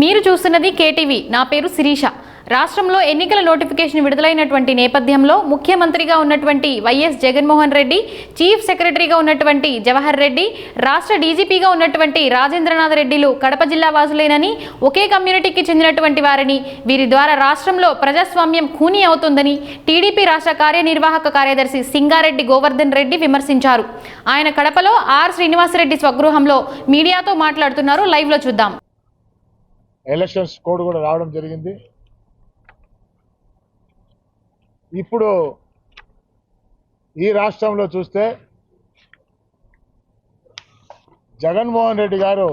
మీరు చూస్తున్నది కేటీవీ. నా పేరు శిరీష. రాష్ట్రంలో ఎన్నికల నోటిఫికేషన్ విడుదలైనటువంటి నేపథ్యంలో ముఖ్యమంత్రిగా ఉన్నటువంటి వైఎస్ జగన్మోహన్ రెడ్డి చీఫ్ సెక్రటరీగా ఉన్నటువంటి జవహర్ రెడ్డి రాష్ట్ర డీజీపీగా ఉన్నటువంటి రాజేంద్రనాథ్ రెడ్డిలు కడప జిల్లా వాసులేనని ఒకే కమ్యూనిటీకి చెందినటువంటి వారిని వీరి ద్వారా రాష్ట్రంలో ప్రజాస్వామ్యం ఖూనీ అవుతుందని టీడీపీ రాష్ట్ర కార్యనిర్వాహక కార్యదర్శి సింగారెడ్డి గోవర్ధన్ రెడ్డి విమర్శించారు. ఆయన కడపలో ఆర్ శ్రీనివాసరెడ్డి స్వగృహంలో మీడియాతో మాట్లాడుతున్నారు. లైవ్లో చూద్దాం. ఎలక్షన్స్ కోడ్ కూడా రావడం జరిగింది. ఇప్పుడు ఈ రాష్ట్రంలో చూస్తే జగన్మోహన్ రెడ్డి గారు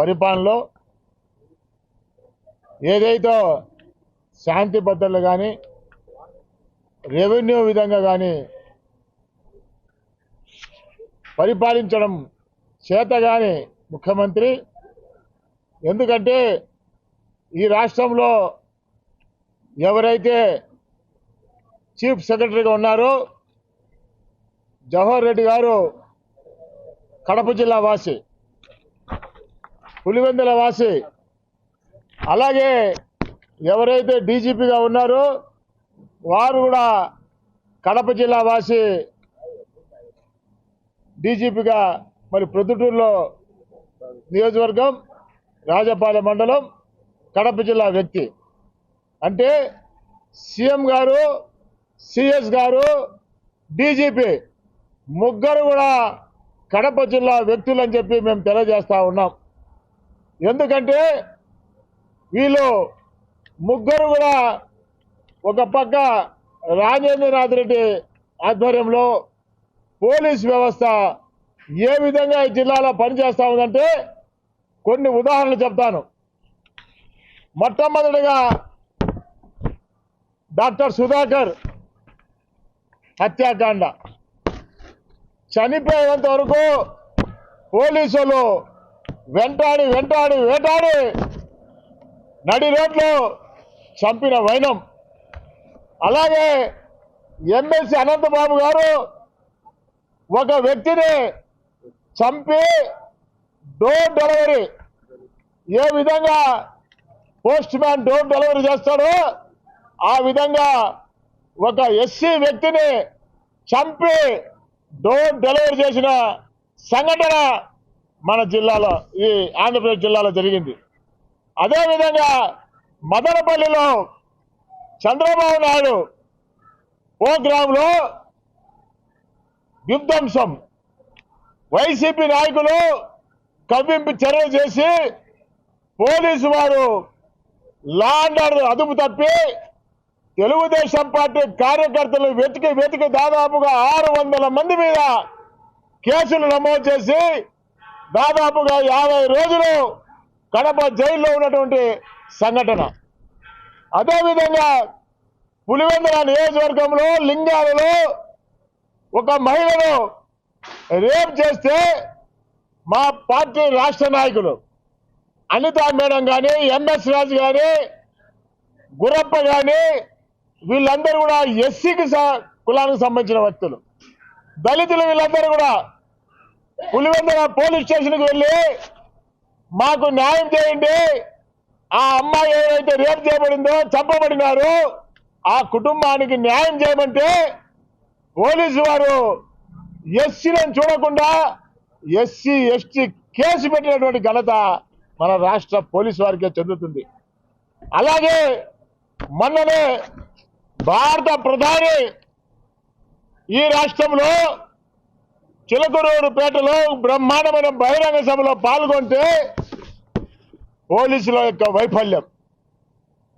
పరిపాలనలో ఏదైతే శాంతి భద్రతలు కానీ రెవెన్యూ విధంగా కానీ పరిపాలించడం చేత కానీ ముఖ్యమంత్రి ఎందుకంటే ఈ రాష్ట్రంలో ఎవరైతే చీఫ్ సెక్రటరీగా ఉన్నారో జవహర్ రెడ్డి గారు కడప జిల్లా వాసి పులివెందుల వాసి. అలాగే ఎవరైతే డీజీపీగా ఉన్నారో వారు కూడా కడప జిల్లా వాసి డీజీపీగా మరి ప్రొద్దుటూరులో నియోజకవర్గం రాజపాలెం మండలం కడప జిల్లా వ్యక్తి. అంటే సీఎం గారు సిఎస్ గారు డీజీపీ ముగ్గురు కూడా కడప జిల్లా వ్యక్తులు అని చెప్పి మేము తెలియజేస్తూ ఉన్నాం. ఎందుకంటే వీళ్ళు ముగ్గురు కూడా ఒక పక్క రాజేంద్రనాథ్ రెడ్డి ఆధ్వర్యంలో పోలీస్ వ్యవస్థ ఏ విధంగా ఈ జిల్లాలో పనిచేస్తూ ఉందంటే కొన్ని ఉదాహరణలు చెప్తాను. మొట్టమొదటిగా డాక్టర్ సుధాకర్ హత్యాకాండ. చనిపోయేంత వరకు పోలీసులు వెంటాడి వెంటాడి వేటాడి నడి రోడ్లు చంపిన వైనం. అలాగే ఎమ్మెల్సీ అనంతబాబు గారు ఒక వ్యక్తిని చంపి డోర్ డెలివరీ ఏ విధంగా పోస్ట్ మ్యాన్ డోర్ డెలివరీ చేస్తాడో ఆ విధంగా ఒక ఎస్సీ వ్యక్తిని చంపి డోర్ డెలివరీ చేసిన సంఘటన మన జిల్లాలో ఈ ఆంధ్రప్రదేశ్ జిల్లాలో జరిగింది. అదేవిధంగా మదనపల్లిలో చంద్రబాబు నాయుడు ప్రోగ్రాంలో విధ్వంసం వైసీపీ నాయకులు కవ్వింపు చర్యలు చేసి పోలీసు వారు లా అండ్ అదుపు తప్పి తెలుగుదేశం పార్టీ కార్యకర్తలు వెతికి వెతికి దాదాపుగా ఆరు వందల మంది మీద కేసులు నమోదు చేసి దాదాపుగా యాభై రోజులు కడప జైల్లో ఉన్నటువంటి సంఘటన. అదేవిధంగా పులివెందుల నియోజకవర్గంలో లింగాలలో ఒక మహిళను రేప్ చేస్తే మా పార్టీ రాష్ట్ర నాయకులు అనితా మేడం కానీ ఎంఎస్ రాజు కానీ గురప్ప కానీ వీళ్ళందరూ కూడా ఎస్సీకి కులానికి సంబంధించిన వ్యక్తులు. దళితులు వీళ్ళందరూ కూడా పులివెందుల పోలీస్ స్టేషన్కి వెళ్ళి మాకు న్యాయం చేయండి ఆ అమ్మాయి ఏదైతే రేపు చేయబడిందో చంపబడినారు ఆ కుటుంబానికి న్యాయం చేయమంటే పోలీసు వారు ఎస్సీలను చూడకుండా ఎస్సీ ఎస్టీ కేసు పెట్టినటువంటి ఘనత మన రాష్ట్ర పోలీసు వారికే చెందుతుంది. అలాగే మొన్ననే భారత ప్రధాని ఈ రాష్ట్రంలో చిలకరూరుపేటలో బ్రహ్మాండమైన బహిరంగ సభలో పాల్గొంటే పోలీసుల యొక్క వైఫల్యం.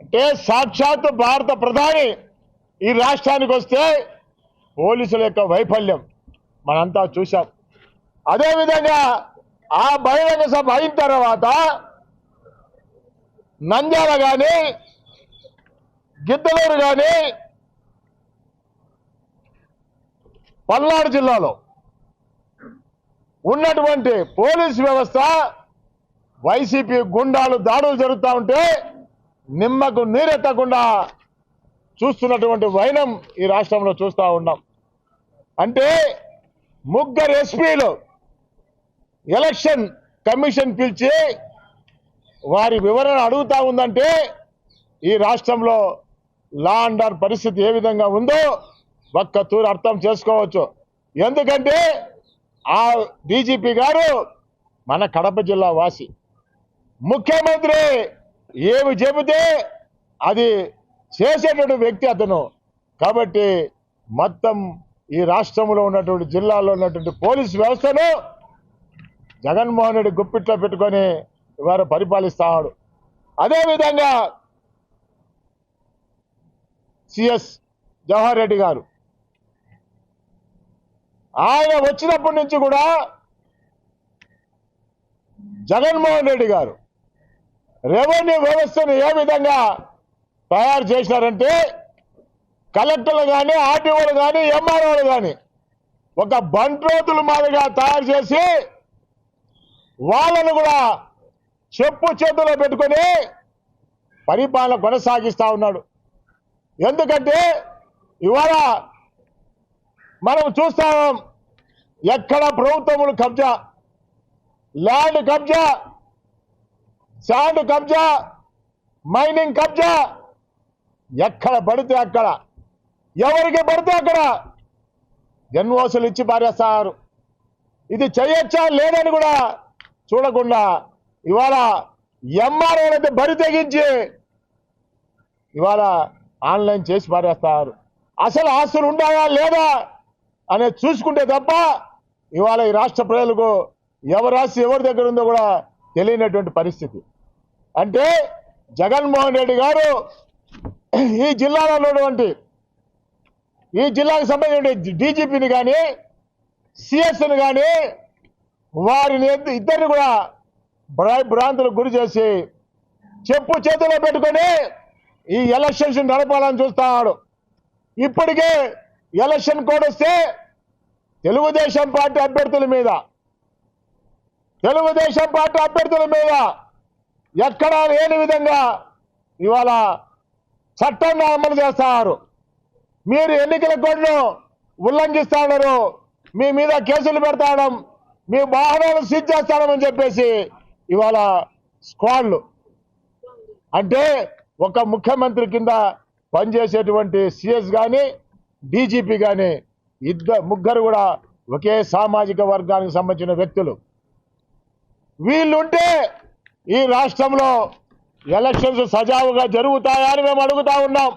అంటే సాక్షాత్ భారత ప్రధాని ఈ రాష్ట్రానికి వస్తే పోలీసుల యొక్క వైఫల్యం మనంతా చూశాం. అదేవిధంగా ఆ బహిరంగ సభ అయిన తర్వాత నంద్యాల కానీ గిద్దలూరు కానీ పల్నాడు జిల్లాలో ఉన్నటువంటి పోలీస్ వ్యవస్థ వైసీపీ గుండాలు దాడులు జరుగుతూ ఉంటే నిమ్మకు నీరెత్తకుండా చూస్తున్నటువంటి వైనం ఈ రాష్ట్రంలో చూస్తూ ఉన్నాం. అంటే ముగ్గురు ఎస్పీలు ఎలక్షన్ కమిషన్ పిలిచి వారి వివరణ అడుగుతా ఉందంటే ఈ రాష్ట్రంలో లా అండ్ ఆర్డర్ పరిస్థితి ఏ విధంగా ఉందో ఒక్క తూరు అర్థం చేసుకోవచ్చు. ఎందుకంటే ఆ డీజీపీ గారు మన కడప జిల్లా వాసి. ముఖ్యమంత్రి ఏమి చెబితే అది చేసేటువంటి వ్యక్తి అతను. కాబట్టి మొత్తం ఈ రాష్ట్రంలో ఉన్నటువంటి జిల్లాలో ఉన్నటువంటి పోలీస్ వ్యవస్థను జగన్మోహన్ రెడ్డి గుప్పిట్లో పెట్టుకొని వారు పరిపాలిస్తాడు. అదేవిధంగా సిఎస్ జవహర్ రెడ్డి గారు. ఆయన వచ్చినప్పటి నుంచి కూడా జగన్మోహన్ రెడ్డి గారు రెవెన్యూ వ్యవస్థను ఏ విధంగా తయారు చేసినారంటే కలెక్టర్లు కానీ ఆర్టీఓలు కానీ ఎంఆర్ఓలు కానీ ఒక బంట్రోతుల మాదిరిగా తయారు చేసి వాళ్ళను కూడా చెప్పు చేతుల్లో పెట్టుకొని పరిపాలన కొనసాగిస్తూ ఉన్నాడు. ఎందుకంటే ఇవాళ మనం చూస్తాం ఎక్కడ ప్రభుత్వములు కబ్జా? ల్యాండ్ కబ్జా? శాండ్ కబ్జా? మైనింగ్ కబ్జా? ఎక్కడ పడితే అక్కడ. ఎవరికి పడితే అక్కడ. ఎన్ఓసలు ఇచ్చి పారేస్తారు. ఇది చేయొచ్చా? లేదని కూడా చూడకుండా ఇవాళ ఎంఆర్ఓలైతే బరి తెగించి ఇవాళ ఆన్లైన్ చేసి పారేస్తారు. అసలు ఆస్తులు ఉన్నాయా లేదా అనేది చూసుకుంటే తప్ప ఇవాళ ఈ రాష్ట్ర ప్రజలకు ఎవరు ఆస్తి ఎవరి దగ్గర ఉందో కూడా తెలియనటువంటి పరిస్థితి. అంటే జగన్మోహన్ రెడ్డి గారు ఈ జిల్లాలో ఉన్నటువంటి ఈ జిల్లాకు సంబంధించిన డీజీపీని కానీ సిఎస్ని కానీ వారిని ఇద్ద- ఇద్దరిని కూడా భ్రా- భ్రాంతులకు గురి చేసి చెప్పు చేతిలో పెట్టుకొని ఈ ఎలక్షన్స్ నడపాలని చూస్తున్నాడు ఇప్పటికే ఎలక్షన్ కోడ్ వస్తే తెలుగుదేశం పార్టీ అభ్యర్థుల మీద తెలుగుదేశం పార్టీ అభ్యర్థుల మీద ఎక్కడా లేని విధంగా ఇవాళ చట్టాన్ని అమలు చేస్తారు. మీరు ఎన్నికల కోడ్ను ఉల్లంఘిస్తున్నారు మీ మీద కేసులు పెడతాడం మీ వాహనాలు సీజ్ చేస్తాడమని చెప్పేసి ఇవాళ స్క్వాడ్లు. అంటే ఒక ముఖ్యమంత్రి కింద పనిచేసేటువంటి సిఎస్ కానీ డీజీపీ కానీ ఇద్దరు ముగ్గురు కూడా ఒకే సామాజిక వర్గానికి సంబంధించిన వ్యక్తులు. వీళ్ళుంటే ఈ రాష్ట్రంలో ఎలక్షన్స్ సజావుగా జరుగుతాయా అని మేము అడుగుతా ఉన్నాం.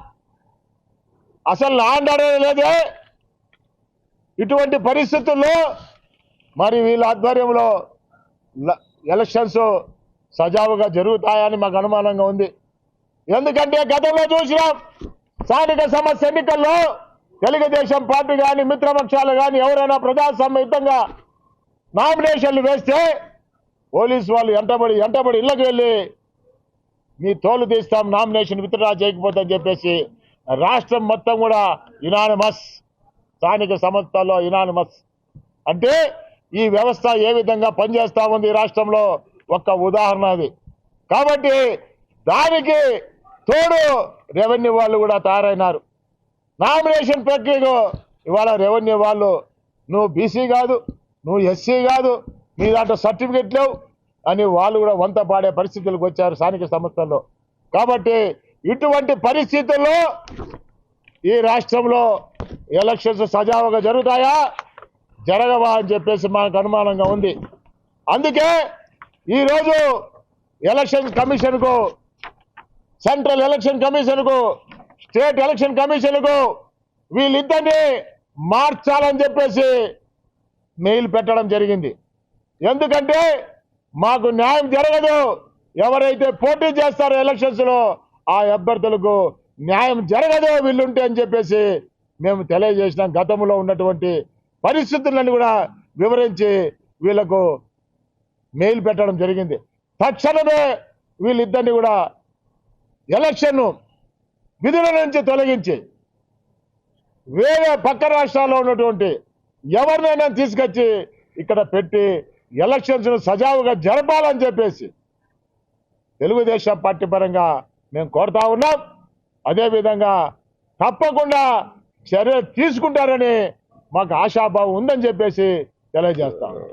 అసలు లాండ్ లేదే. ఇటువంటి పరిస్థితుల్లో మరి వీళ్ళ ఆధ్వర్యంలో ఎలక్షన్స్ సజావుగా జరుగుతాయని మాకు అనుమానంగా ఉంది. ఎందుకంటే గతంలో చూసినాం స్థానిక సమస్య ఎన్నికల్లో తెలుగుదేశం పార్టీ కానీ మిత్రపక్షాలు కానీ ఎవరైనా ప్రజాస్వామ్యయుతంగా నామినేషన్లు వేస్తే పోలీసు వాళ్ళు ఎంటబడి ఎంటబడి ఇళ్ళకి వెళ్ళి మీ తోలు తీస్తాం నామినేషన్ విత్డ్రా చేయకపోతే అని చెప్పేసి రాష్ట్రం మొత్తం కూడా ఇనానిమస్ స్థానిక సంస్థల్లో ఇనానిమస్. అంటే ఈ వ్యవస్థ ఏ విధంగా పనిచేస్తా ఉంది రాష్ట్రంలో? ఒక్క ఉదాహరణ అది. కాబట్టి దానికి తోడు రెవెన్యూ వాళ్ళు కూడా తయారైనారు. నామినేషన్ ప్రక్రియకు ఇవాళ రెవెన్యూ వాళ్ళు నువ్వు బీసీ కాదు నువ్వు ఎస్సీ కాదు నీ దాంట్లో సర్టిఫికెట్ లేవు అని వాళ్ళు కూడా వంత పాడే పరిస్థితులకు వచ్చారు స్థానిక సంస్థల్లో. కాబట్టి ఇటువంటి పరిస్థితుల్లో ఈ రాష్ట్రంలో ఎలక్షన్స్ సజావుగా జరుగుతాయా? జరగవా అని చెప్పేసి మాకు అనుమానంగా ఉంది. అందుకే ఈరోజు ఎలక్షన్ కమిషన్కు సెంట్రల్ ఎలక్షన్ కమిషన్కు స్టేట్ ఎలక్షన్ కమిషన్కు వీళ్ళిద్దరిని మార్చాలని చెప్పేసి మెయిల్ పెట్టడం జరిగింది. ఎందుకంటే మాకు న్యాయం జరగదు. ఎవరైతే పోటీ చేస్తారో ఎలక్షన్స్లో ఆ అభ్యర్థులకు న్యాయం జరగదు వీళ్ళుంటే అని చెప్పేసి మేము తెలియజేసినాం. గతంలో ఉన్నటువంటి పరిస్థితులను కూడా వివరించి వీళ్ళకు మెయిల్ పెట్టడం జరిగింది. తక్షణమే వీళ్ళిద్దరిని కూడా ఎలక్షన్ విధుల నుంచి తొలగించి వేరే పక్క రాష్ట్రాల్లో ఉన్నటువంటి ఎవరినైనా తీసుకొచ్చి ఇక్కడ పెట్టి ఎలక్షన్స్ సజావుగా జరపాలని చెప్పేసి తెలుగుదేశం పార్టీ పరంగా మేము కోరుతా ఉన్నాం. అదేవిధంగా తప్పకుండా చర్య తీసుకుంటారని మాకు ఆశాభావం ఉందని చెప్పేసి తెలియజేస్తాను.